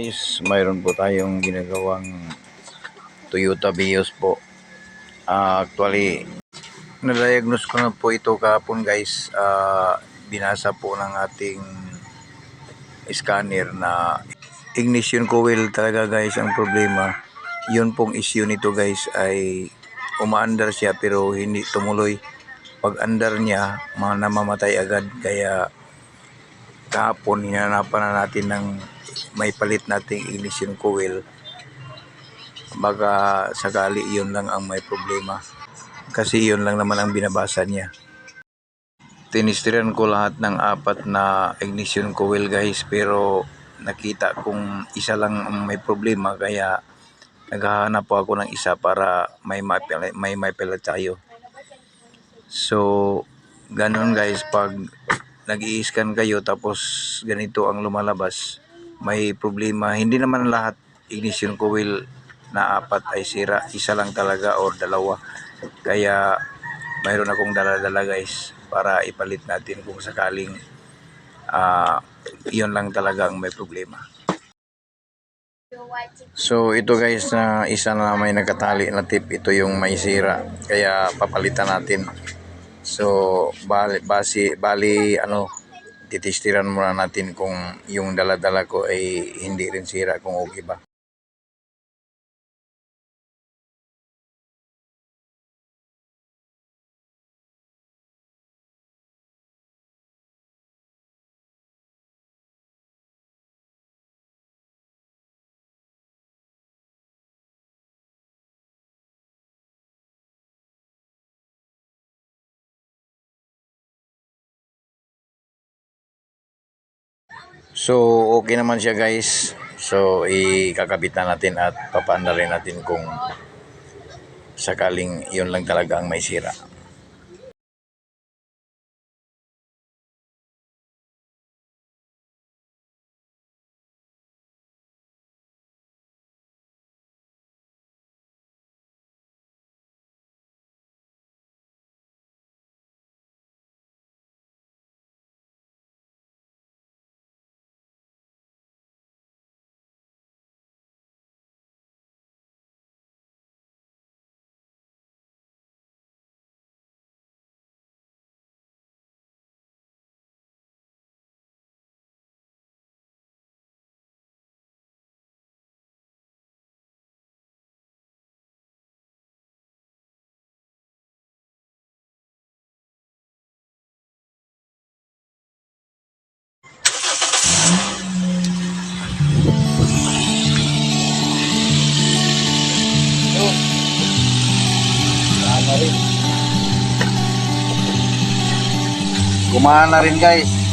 guys, mayroon po tayong ginagawang Toyota Vios po. Ah, actually, na-diagnose ko na po ito kahapon guys. Ah, binasa po ng ating scanner na ignition coil talaga guys ang problema. Yun pong issue nito guys ay umaandar siya pero hindi tumuloy. Pag andar niya, mga namamatay agad. Kaya kahapon hinanapan na natin ng may palit nating ignition coil baka sakali yun lang ang may problema. Kasi yun lang naman ang binabasa niya. Tinistiran ko lahat ng apat na ignition coil guys pero nakita kong isa lang ang may problema kaya naghahanap po ako ng isa para may mapila, may mapila tayo. So ganun guys pag nag scan kayo tapos ganito ang lumalabas, may problema. Hindi naman lahat ignition coil na apat ay sira. Isa lang talaga or dalawa. Kaya mayroon akong dala-dala guys para ipalit natin kung sakaling ah iyon lang talaga ang may problema. So ito guys na isa na may nakatali na tip ito yung may sira kaya papalitan natin. So bali basi bali ano titistiran muna natin kung yung dala-dala ko ay hindi rin sira kung okay ba. So, okay naman siya guys. So, ikakabit na natin at papaanda rin natin kung sakaling yun lang talaga ang may sira. Gumana rin guys.